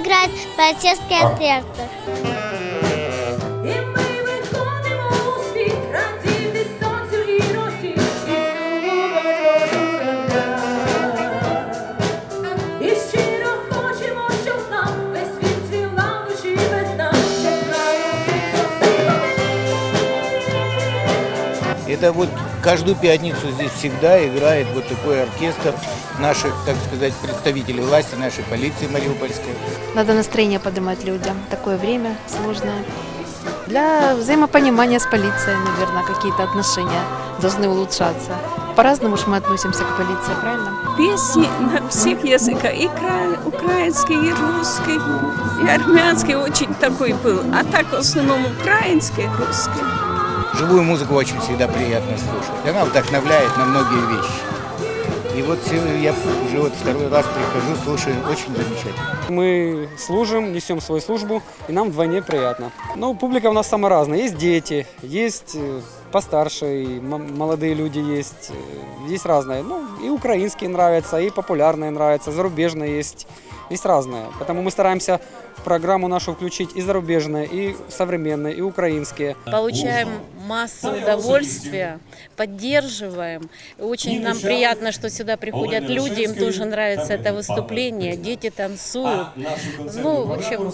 играет полицейский инспектор. І ми виходимо у світ, радіти сонцю і росі, і слухати журавля. І щиро хочемо, щоб нам весь світ цвіла в душі весна, чекає Это вот каждую пятницу здесь всегда играет вот такой оркестр наших, так сказать, представителей власти, нашей полиции Мариупольской. Надо настроение поднимать людям. Такое время сложное. Для взаимопонимания с полицией, наверное, какие-то отношения должны улучшаться. По-разному ж мы относимся к полиции, правильно? Песни на всех языках. И кра- украинский, и русский, и армянский очень такой был. А так в основном украинский, русский. Живую музыку очень всегда приятно слушать. Она вдохновляет на многие вещи. И вот я уже вот второй раз прихожу, слушаю, очень замечательно. Мы служим, несем свою службу, и нам вдвойне приятно. Ну, публика у нас самая разная. Есть дети, есть э, постарше, и молодые люди есть. Есть разные. Ну, и украинские нравятся, и популярные нравятся, зарубежные есть. Есть разные. Поэтому мы стараемся в программу нашу включить и зарубежные, и современные, и украинские. Получаем массу удовольствия, поддерживаем. Очень нам приятно, что сюда приходят люди, им тоже нравится это выступление, дети танцуют. Ну, в общем,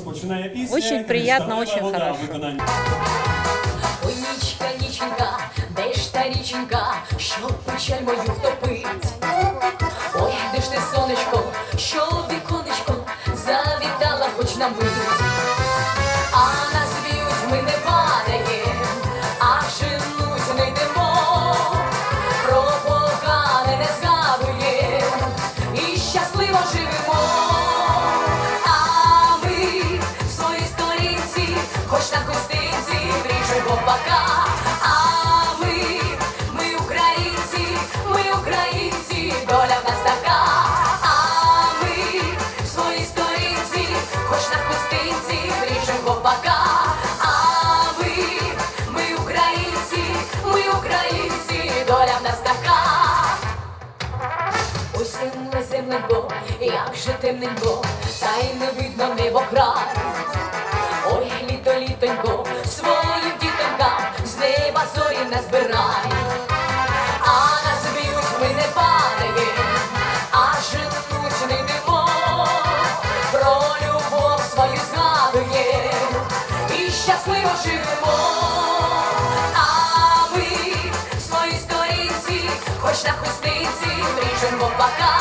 очень приятно, очень хорошо. Річенька, що печаль мою втопить? Земленько, як же темненько, та й не видно небо край. Ой, літо, літонько, своїм дітонькам з неба зорі не збирай. А на звіруть ми не падаєм, а женуть не. Про любов свою згадуєм і щасливо живемо. Хоч на хустинці, вріжемо бока.